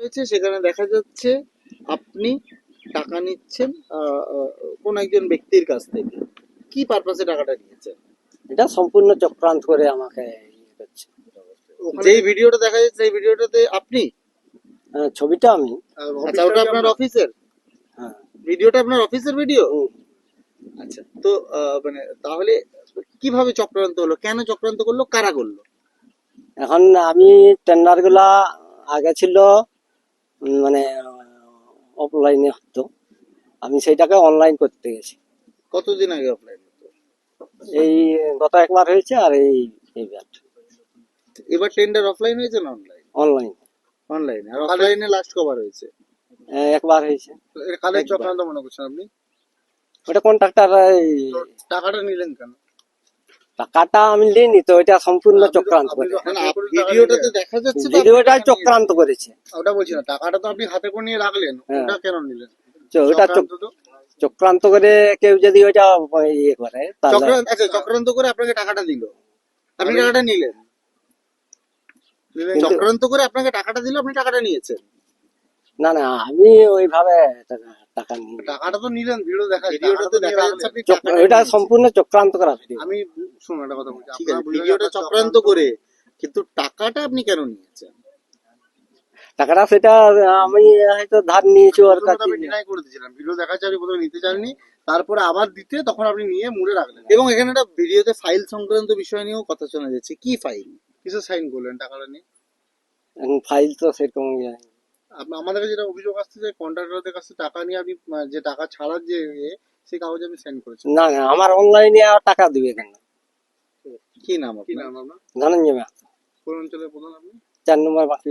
রয়েছে সেখানে দেখা যাচ্ছে আপনি টাকা নিচ্ছেন কোন একজন ব্যক্তির কাছ থেকে। কি পারপাসে টাকাটা নিয়েছেন? এটা সম্পূর্ণ চক্রান্ত করে আমাকে ইয়ে করছে। যেই ভিডিওটা দেখা যাচ্ছে সেই ভিডিওটাতে আপনি? ছবিটা আমি। আচ্ছা ওটা আপনার অফিসের হ্যাঁ। ভিডিওটা আপনার অফিসের ভিডিও। আচ্ছা তো মানে তাহলে কীভাবে চক্রান্ত হলো? কেন চক্রান্ত করল? কারা করল? এখন আমি টেন্ডারগুলা আগে ছিল মানে অফলাইনে হতো। আমি সেইটাকে অনলাইন করতে গেছি। কতদিন আগে অফলাইন এই গত একবার হয়েছে আর এই এইবার এবার টেন্ডার অফলাইন হয়েছে না অনলাইন অনলাইন অনলাইনে আর অফলাইনে লাস্ট কবার হয়েছে? একবার হয়েছে। কালের। চক্রান্ত মনে করছেন আপনি? ওটা কন্ট্রাক্টর টাকাটা নিলেন কেন? টাকাটা আমি নিইনি তো এটা সম্পূর্ণ চক্রান্ত করে ভিডিওটাতে দেখা যাচ্ছে ভিডিওটা চক্রান্ত করেছে। ওটা বলছি না টাকাটা তো আপনি হাতে করে নিয়ে রাখলেন হ্যাঁ। ওটা কেন নিলেন? ওটা চক্রান্ত করে কেউ যদি ওইটা ইয়ে করে চক্রান্ত আচ্ছা চক্রান্ত করে আপনাকে টাকাটা দিল। আপনি টাকাটা নিলেন। চক্রান্ত করে আপনাকে টাকাটা দিল আপনি টাকাটা নিয়েছেন। না না আমি ওইভাবে টাকা- টাকা নিই টাকাটা তো নিলেন ভিডিও দেখা ভিডিওটাতে দেখা যাচ্ছে আপনি। সম্পূর্ণ চক্রান্ত করা ভিডিও। আমি শুনুন একটা কথা বলছি ঠিক আপনারা আছে বুঝলেন ভিডিওটা চক্রান্ত করে কিন্তু টাকাটা আপনি কেন নিয়েছেন? টাকাটা সেটা আমি হয়তো ধার নিয়েছি ওর কাছে। আমি ডিনাই করে দিয়েছিলাম। ভিডিও প্রথমে নিতে চাননি তারপরে আবার দিতে তখন আপনি নিয়ে মুড়ে রাখলেন। এবং এখানে একটা ভিডিওতে ফাইল সংক্রান্ত বিষয় নিয়েও কথা শোনা যাচ্ছে। কি ফাইল? কিসে সাইন করলেন টাকাটা নিয়ে? ফাইল তো সেরকম আমাদের কাছে যেটা অভিযোগ আসছে যে কন্ট্রাক্টরদের কাছে টাকা নিয়ে আপনি যে টাকা ছাড়ার যে ইয়ে, সেই কাগজে আমি সেন্ড করেছি না না আমার অনলাইনে আর টাকা দিবে কেন কি নাম কি নাম আপনার? ধনঞ্জয় মাহাতো, কোন অঞ্চলের প্রধান আপনি? চার নম্বর বাকি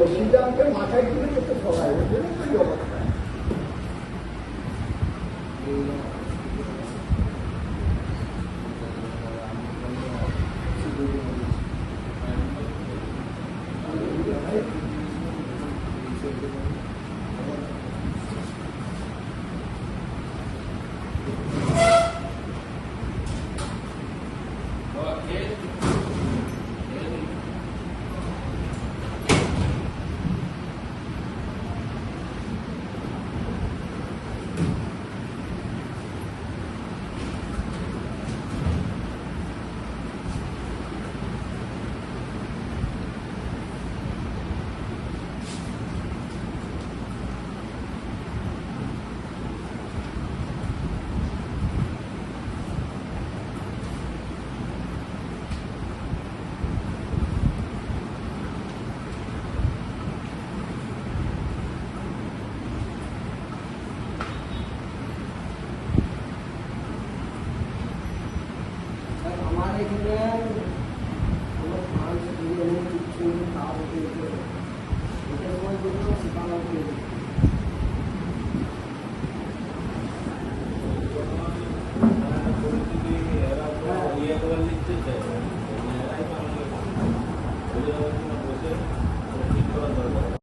ওই জন্য তো এই অবস্থা Gracias.